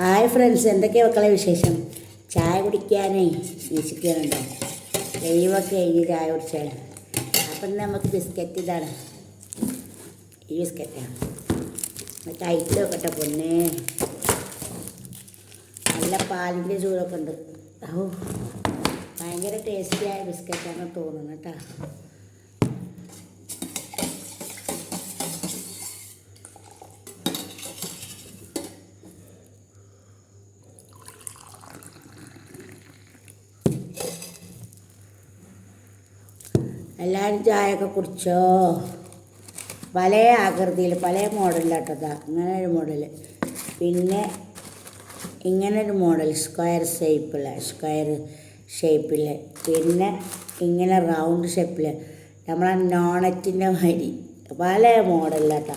Hi friends എന്തൊക്കെയാണ് മക്കളെ വിശേഷം? ചായ കുടിക്കാനേ വീക്ഷിക്കുന്നുണ്ടോ ലൈവൊക്കെ കഴിഞ്ഞ് ചായ കുടിച്ചാൽ അപ്പം നമുക്ക് ബിസ്ക്കറ്റ് ഇതാണ്. ഈ ബിസ്ക്കറ്റാണ് ടൈറ്റിൽ വെക്കട്ടെ പൊന്നെ. നല്ല പാലിന്റെ ചൂടൊക്കെ ഉണ്ട്. ഓ ഭയങ്കര ടേസ്റ്റിയായ ബിസ്ക്കറ്റാണ് തോന്നുന്നു കേട്ടോ. എല്ലാവരും ചായയൊക്കെ കുടിച്ചോ? പല ആകൃതിയിൽ പല മോഡലിലാട്ടതാ ഇങ്ങനെ ഒരു മോഡൽ പിന്നെ ഇങ്ങനെ ഒരു മോഡൽ സ്ക്വയർ ഷേപ്പിലെ സ്ക്വയർ ഷേപ്പിൽ പിന്നെ ഇങ്ങനെ റൗണ്ട് ഷേപ്പിൽ നമ്മളെ നോണറ്റിന്റെ മാതിരി. പല മോഡലിലാട്ടാ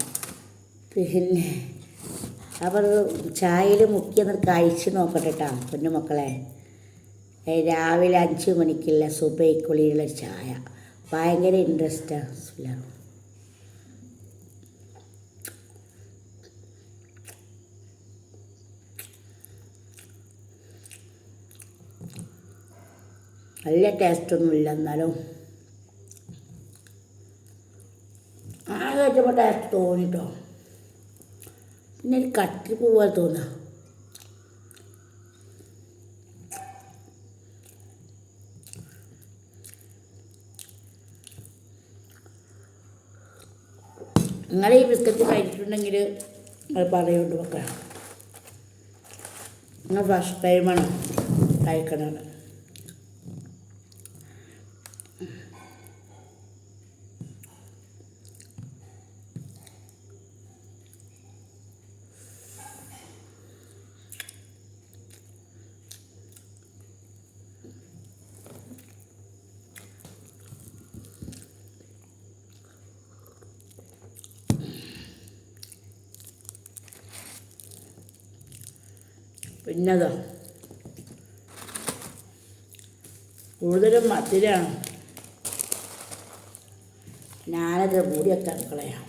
പിന്നെ അപ്പോൾ ചായയിൽ മുക്കി എന്നിട്ട് കഴിച്ച് നോക്കട്ടെ കേട്ടോ പൊന്നു മക്കളെ രാവിലെ അഞ്ച് മണിക്കുള്ള സുബൈക്കുള്ളിലുള്ള ചായ. ഭയങ്കര ഇൻട്രസ്റ്റാണ് നല്ല ടേസ്റ്റൊന്നുമില്ല എന്നാലും. ആ കഴിച്ചപ്പോൾ ടേസ്റ്റ് തോന്നിട്ടോ. പിന്നെ ഒരു കട്ടിപ്പ് പോലെ തോന്നുക നിങ്ങൾ ഈ ബിസ്ക്കറ്റ് കഴിച്ചിട്ടുണ്ടെങ്കിൽ അത് പറയുകൊണ്ട് വെക്കാം നിങ്ങൾ ഫസ്റ്റ് ടൈമാണ് കഴിക്കണത്. പിന്നതോ കൂടുതലും മധുരമാണ് ഞാനത് കൂടിയൊക്കെ കളയാം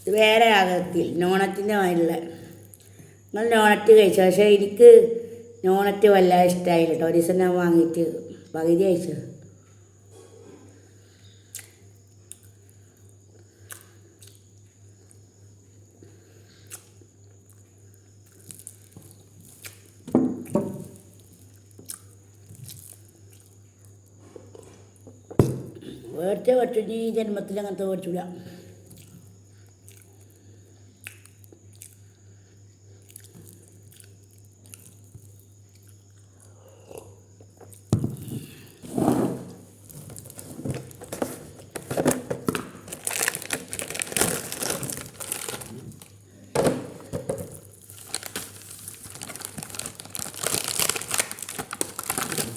ഇത് വേറെ ആകത്തിൽ നോണത്തിന്റെ മാതിരിയുള്ള. നിങ്ങൾ നോണറ്റ് കഴിച്ചു? പക്ഷേ എനിക്ക് നോണറ്റ് വല്ലാതെ ഇഷ്ടമായില്ല കേട്ടോ. ഒരു ദിവസം ഞാൻ വാങ്ങിയിട്ട് പകുതി കഴിച്ചത് വേർച്ച പറ്റു ഈ ജന്മത്തിൽ അങ്ങനത്തെ മേടിച്ചില്ല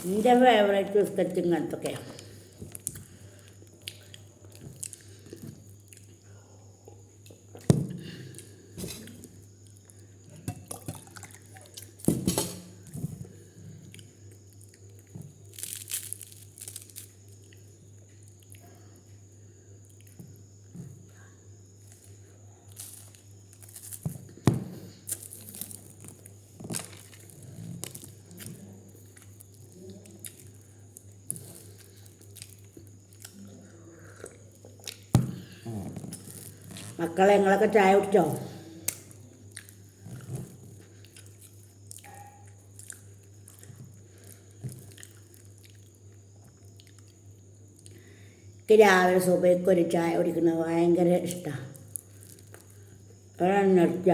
എന്റെ ഫേവറേറ്റ് ബിസ്ക്കറ്റ് ഇങ്ങനത്തൊക്കെയാണ് മക്കളെ ഞങ്ങളൊക്കെ ചായ കുടിച്ചോ? എനിക്ക് രാവിലെ സുബയ്ക്ക് ഒരു ചായ കുടിക്കുന്നത് ഭയങ്കര ഇഷ്ടമാണ് അതാണ് നിർത്തുക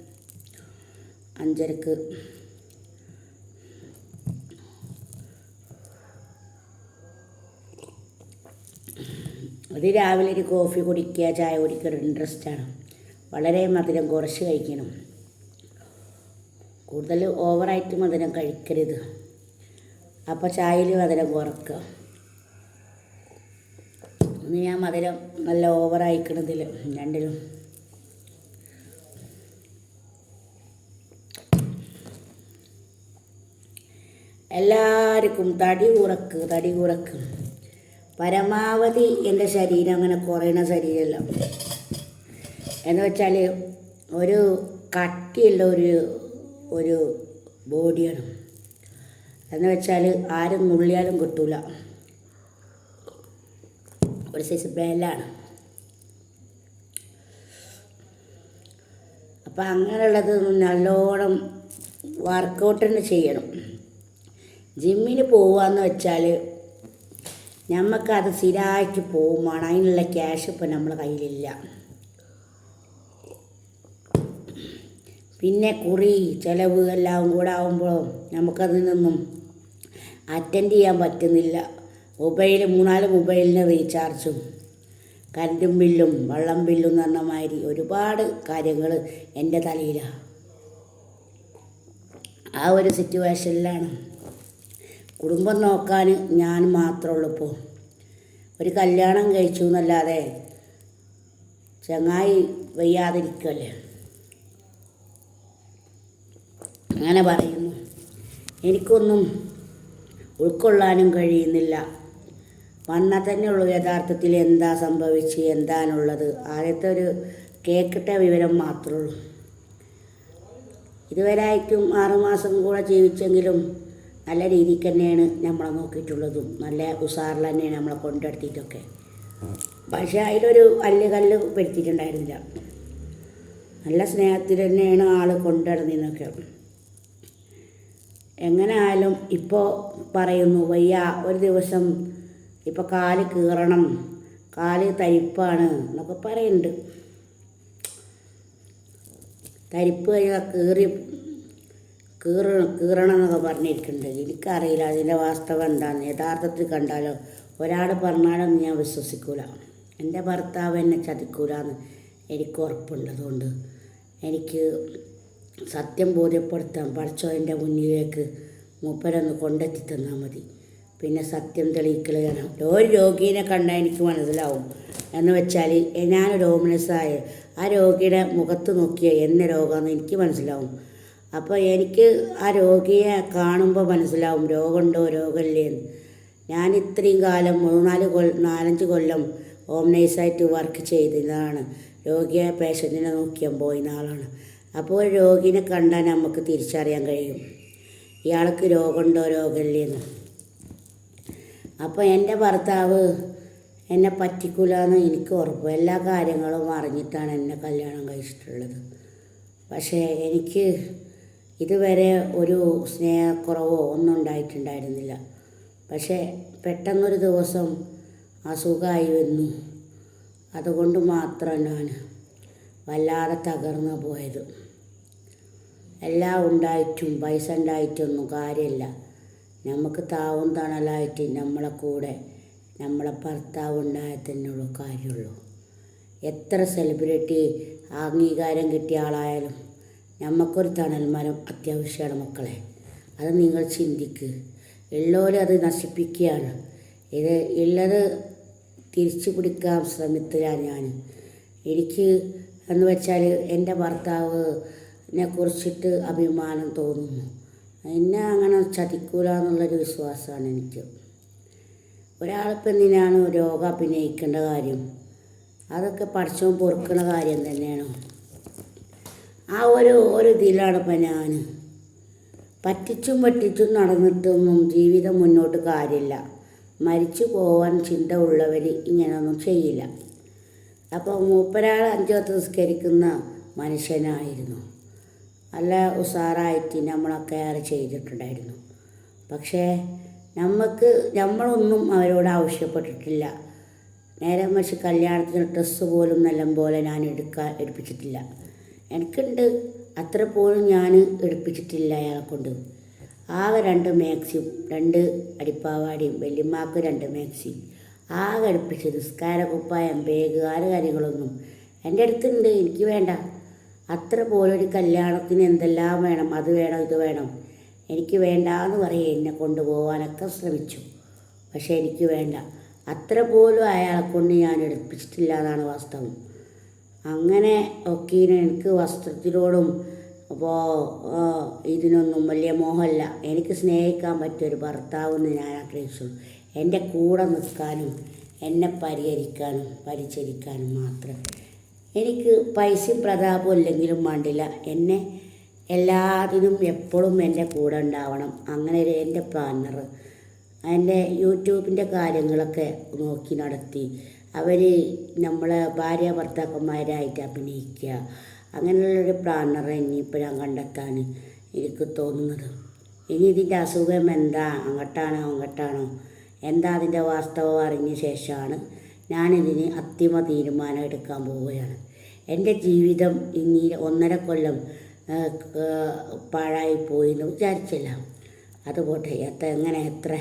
അഞ്ചരക്ക്. അത് രാവിലെ ഒരു കോഫി കുടിക്കുക ചായ കുടിക്കുക ആണ്. വളരെ മധുരം കുറച്ച് കഴിക്കണം. കൂടുതൽ ഓവറായിട്ട് മധുരം കഴിക്കരുത്. അപ്പോൾ ചായയിൽ മധുരം കുറക്കുക. ഇന്ന് ഞാൻ മധുരം നല്ല ഓവറായിക്കണതിൽ രണ്ടിലും. എല്ലാവർക്കും തടി കുറക്ക് തടി കുറക്ക്. പരമാവധി എന്റെ ശരീരം അങ്ങനെ കുറയണ ശരീരമല്ല. എന്ന് വെച്ചാൽ ഒരു കട്ടിയുള്ള ഒരു ഒരു ബോഡിയാണ്. എന്ന് വെച്ചാൽ ആരും നുള്ളിയാലും കിട്ടൂല. ഒരു സൈസ് ബലാണ് അപ്പം അങ്ങനെയുള്ളത് നല്ലോണം വർക്കൗട്ട് തന്നെ ചെയ്യണം. ജിമ്മിന് പോവാന്ന് വെച്ചാൽ നമുക്കത് സ്ഥിരമായിട്ട് പോകും വേണം. അതിനുള്ള ക്യാഷ് ഇപ്പം നമ്മളെ കയ്യിലില്ല. പിന്നെ കുറി ചിലവ് എല്ലാം കൂടെ ആകുമ്പോൾ നമുക്കതിൽ നിന്നും അറ്റൻഡ് ചെയ്യാൻ പറ്റുന്നില്ല. മൊബൈൽ മൂന്നാൽ മൊബൈലിന് റീചാർജും കരണ്ടും ബില്ലും വെള്ളം ബില്ലും എന്ന് പറഞ്ഞ മാതിരി ഒരുപാട് കാര്യങ്ങൾ എന്റെ തലയിലാണ് ആ ഒരു സിറ്റുവേഷനിലാണ് കുടുംബം നോക്കാൻ ഞാൻ മാത്രമേ ഉള്ളൂ ഇപ്പോൾ ഒരു കല്യാണം കഴിച്ചു എന്നല്ലാതെ ചങ്ങായി വയ്യാതിരിക്കല്ലേ? അങ്ങനെ പറയുന്നു. എനിക്കൊന്നും ഉൾക്കൊള്ളാനും കഴിയുന്നില്ല. വന്നാൽ തന്നെ ഉള്ളൂ യഥാർത്ഥത്തിൽ എന്താ സംഭവിച്ച് എന്താണുള്ളത്. ആദ്യത്തെ ഒരു കേക്കിട്ട വിവരം മാത്രമേ ഉള്ളൂ. ഇതുവരെയായിട്ടും ആറുമാസം കൂടെ ജീവിച്ചെങ്കിലും നല്ല രീതിക്ക് തന്നെയാണ് നമ്മളെ നോക്കിയിട്ടുള്ളതും. നല്ല ഉസാറിൽ തന്നെയാണ് നമ്മളെ കൊണ്ടെടുത്തിട്ടൊക്കെ. പക്ഷേ അതിലൊരു അല്ല് കല്ല് പെടുത്തിയിട്ടുണ്ടായിരുന്നില്ല. നല്ല സ്നേഹത്തിൽ തന്നെയാണ് ആൾ കൊണ്ടുനടന്നിരുന്നൊക്കെ എങ്ങനെ ആയാലും ഇപ്പോൾ പറയുന്നു വയ്യ ഒരു ദിവസം ഇപ്പോൾ കാൽ കീറണം കാൽ തരിപ്പാണ് എന്നൊക്കെ പറയുന്നുണ്ട് തരിപ്പ് കീറി കീറ കീറണം എന്നൊക്കെ പറഞ്ഞിരിക്കുന്നുണ്ട്. എനിക്കറിയില്ല അതിന്റെ വാസ്തവം എന്താണെന്ന് യഥാർത്ഥത്തിൽ കണ്ടാലോ ഒരാൾ പറഞ്ഞാലൊന്നും ഞാൻ വിശ്വസിക്കൂല. എന്റെ ഭർത്താവ് എന്നെ ചതിക്കൂലെന്ന് എനിക്ക് ഉറപ്പുള്ളതുകൊണ്ട് എനിക്ക് സത്യം ബോധ്യപ്പെടുത്താൻ പഠിച്ചോ എന്റെ മുന്നിലേക്ക് മൂപ്പരൊന്ന് കൊണ്ടെത്തി തന്നാൽ മതി. പിന്നെ സത്യം തെളിയിക്കലാണ്. ഒരു രോഗീനെ കണ്ടാൽ എനിക്ക് മനസ്സിലാവും. എന്ന് വെച്ചാൽ ഞാനൊരു ഹോംലെസ്സായ ആ രോഗിയുടെ മുഖത്ത് നോക്കിയ എന്ന രോഗമാണെന്ന് എനിക്ക് മനസ്സിലാവും. അപ്പോൾ എനിക്ക് ആ രോഗിയെ കാണുമ്പോൾ മനസ്സിലാവും രോഗമുണ്ടോ? രോഗമില്ലേ? എന്ന്. ഞാൻ ഇത്രയും കാലം മൂന്നാൽ കൊല്ലം നാലഞ്ച് കൊല്ലം ഹോം നേഴ്സായിട്ട് വർക്ക് ചെയ്തതാണ്. രോഗിയെ പേഷ്യന്റിനെ നോക്കിയാൽ പോയിന്ന ആളാണ്. അപ്പോൾ ഒരു രോഗിനെ കണ്ടാൽ നമുക്ക് തിരിച്ചറിയാൻ കഴിയും. ഇയാൾക്ക് രോഗമുണ്ടോ? രോഗമില്ലേന്ന് അപ്പോൾ എന്റെ ഭർത്താവ് എന്നെ പറ്റിക്കൂലെന്ന് എനിക്ക് ഉറപ്പ്. എല്ലാ കാര്യങ്ങളും അറിഞ്ഞിട്ടാണ് എന്നെ കല്യാണം കഴിച്ചിട്ടുള്ളത്. പക്ഷേ എനിക്ക് ഇതുവരെ ഒരു സ്നേഹക്കുറവോ ഒന്നും ഉണ്ടായിട്ടുണ്ടായിരുന്നില്ല. പക്ഷേ പെട്ടെന്നൊരു ദിവസം അസുഖമായി വന്നു. അതുകൊണ്ട് മാത്രം ഞാൻ വല്ലാതെ തകർന്നു പോയത്. എല്ലാം ഉണ്ടായിട്ടും പൈസ ഉണ്ടായിട്ടൊന്നും കാര്യമില്ല. നമുക്ക് താവും തണലായിട്ട് നമ്മളെ കൂടെ നമ്മളെ ഭർത്താവ് ഉണ്ടായാൽ തന്നെയുള്ളൂ കാര്യമുള്ളൂ. എത്ര സെലിബ്രിറ്റി അംഗീകാരം കിട്ടിയ ആളായാലും നമുക്കൊരു തണൽ മരം അത്യാവശ്യമാണ് മക്കളെ. അത് നിങ്ങൾ ചിന്തിക്ക്. ഉള്ളവരെ അത് നശിപ്പിക്കുകയാണ്. ഇത് ഉള്ളത് തിരിച്ചു പിടിക്കാൻ ശ്രമിച്ചതാണ് ഞാൻ. എനിക്ക് എന്ന് വെച്ചാൽ എന്റെ ഭർത്താവിനെ കുറിച്ചിട്ട് അഭിമാനം തോന്നുന്നു. എന്നെ അങ്ങനെ ചതിക്കൂല എന്നുള്ളൊരു വിശ്വാസമാണ് എനിക്ക്. ഒരാളിപ്പം എന്തിനാണ് രോഗം അഭിനയിക്കേണ്ട കാര്യം? അതൊക്കെ പഠിച്ചവും പൊറുക്കണ കാര്യം തന്നെയാണ്. ആ ഒരു ഒരു ഇതിലാണ് ഇപ്പം ഞാൻ പറ്റിച്ചും പറ്റിച്ചും നടന്നിട്ടൊന്നും ജീവിതം മുന്നോട്ട് കാര്യമില്ല. മരിച്ചു പോവാൻ ചിന്ത ഉള്ളവർ ഇങ്ങനെയൊന്നും ചെയ്യില്ല. അപ്പോൾ മൂപ്പരാൾ അഞ്ചു പത്ത് നിസ്കരിക്കുന്ന മനുഷ്യനായിരുന്നു. നല്ല ഉഷാറായിട്ട് നമ്മളൊക്കെ ഏറെ ചെയ്തിട്ടുണ്ടായിരുന്നു. പക്ഷേ നമുക്ക് നമ്മളൊന്നും അവരോട് ആവശ്യപ്പെട്ടിട്ടില്ല. നേരെ മറിച്ച് കല്യാണത്തിന് ഡ്രസ്സ് പോലും നല്ല പോലെ ഞാൻ എടുക്കാൻ എടുപ്പിച്ചിട്ടില്ല. എനിക്കുണ്ട്. അത്ര പോലും ഞാൻ എടുപ്പിച്ചിട്ടില്ല അയാളെ കൊണ്ട്. ആകെ രണ്ട് മാക്സിയും രണ്ട് അടിപ്പാവാടിയും വല്യമ്മാക്ക് രണ്ട് മാക്സിയും. ആകെ അടുപ്പിച്ച് നിസ്കാര കുപ്പായം ബേഗ് ആ കാര്യങ്ങളൊന്നും എന്റെ അടുത്തുണ്ട്. എനിക്ക് വേണ്ട. അത്ര പോലൊരു കല്യാണത്തിന് എന്തെല്ലാം വേണം? അത് വേണം? ഇത് വേണം? എനിക്ക് വേണ്ട എന്ന് പറയും. എന്നെ കൊണ്ടുപോകാനൊക്കെ ശ്രമിച്ചു. പക്ഷേ എനിക്ക് വേണ്ട. അത്ര പോലും അയാളെ കൊണ്ട് ഞാൻ എടുപ്പിച്ചിട്ടില്ല എന്നാണ് വാസ്തവം. അങ്ങനെ ഒക്കെ എനിക്ക് വസ്ത്രത്തിനോടും അപ്പോൾ ഇതിനൊന്നും വലിയ മോഹമല്ല എനിക്ക് സ്നേഹിക്കാൻ പറ്റിയൊരു ഭർത്താവെന്ന് ഞാൻ ആഗ്രഹിച്ചുള്ളൂ. എന്റെ കൂടെ നിൽക്കാനും എന്നെ പരിഹരിക്കാനും പരിചരിക്കാനും മാത്രം. എനിക്ക് പൈസയും പ്രതാപവും ഇല്ലെങ്കിലും വേണ്ടില്ല. എന്നെ എല്ലാത്തിനും എപ്പോഴും എന്റെ കൂടെ ഉണ്ടാവണം. അങ്ങനെ ഒരു എന്റെ പാർട്ണർ എന്റെ യൂട്യൂബിന്റെ കാര്യങ്ങളൊക്കെ നോക്കി നടത്തി. അവർ നമ്മളെ ഭാര്യ ഭർത്താക്കന്മാരായിട്ട് അഭിനയിക്കുക. അങ്ങനെയുള്ളൊരു പ്രാണറെ ഇനിയിപ്പോൾ ഞാൻ എനിക്ക് തോന്നുന്നത്. ഇനി ഇതിന്റെ അസുഖം എന്താ? അങ്ങോട്ടാണോ അങ്ങോട്ടാണോ എന്താ അതിന്റെ വാസ്തവം അറിഞ്ഞ ശേഷമാണ് ഞാനിതിന് അന്തിമ തീരുമാനം എടുക്കാൻ പോവുകയാണ്. എന്റെ ജീവിതം ഇനി ഒന്നര കൊല്ലം പാഴായി പോയി എന്ന് വിചാരിച്ചില്ല. അതുപോട്ടെ എത്ര എങ്ങനെ എത്ര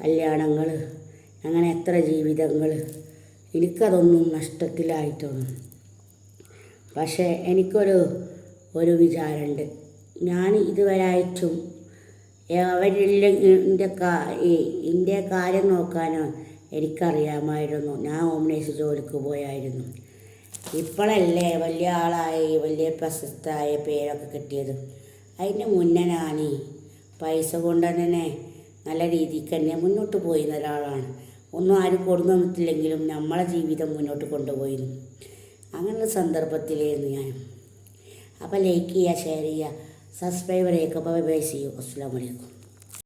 കല്യാണങ്ങൾ അങ്ങനെ എത്ര ജീവിതങ്ങൾ എനിക്കതൊന്നും നഷ്ടത്തിലായിട്ടൊന്നും. പക്ഷേ എനിക്കൊരു ഒരു വിചാരമുണ്ട്. ഞാൻ ഇതുവരായിട്ടും അവരില്ല എന്റെ കാ എന്റെ കാര്യം നോക്കാനോ എനിക്കറിയാമായിരുന്നു. ഞാൻ ഹോംനേഴ്സ് ജോലിക്ക് പോയായിരുന്നു. ഇപ്പോഴല്ലേ വലിയ ആളായി വലിയ പ്രശസ്തമായ പേരൊക്കെ കിട്ടിയത്. അതിന് മുന്നേ ഞാൻ പൈസ കൊണ്ട് തന്നെ നല്ല രീതിക്ക് തന്നെ മുന്നോട്ട് പോയിരുന്ന ഒരാളാണ്. ഒന്നും ആരും കൊടുന്നു നമ്മളെ ജീവിതം മുന്നോട്ട് കൊണ്ടുപോയിരുന്നു. അങ്ങനെയുള്ള സന്ദർഭത്തിലായിരുന്നു ഞാൻ. അപ്പോൾ ലൈക്ക് ചെയ്യുക ഷെയർ ചെയ്യുക സബ്സ്ക്രൈബ് ചെയ്യുക. ബൈ ബൈ ചെയ്യൂ അസ്സാം വലൈക്കും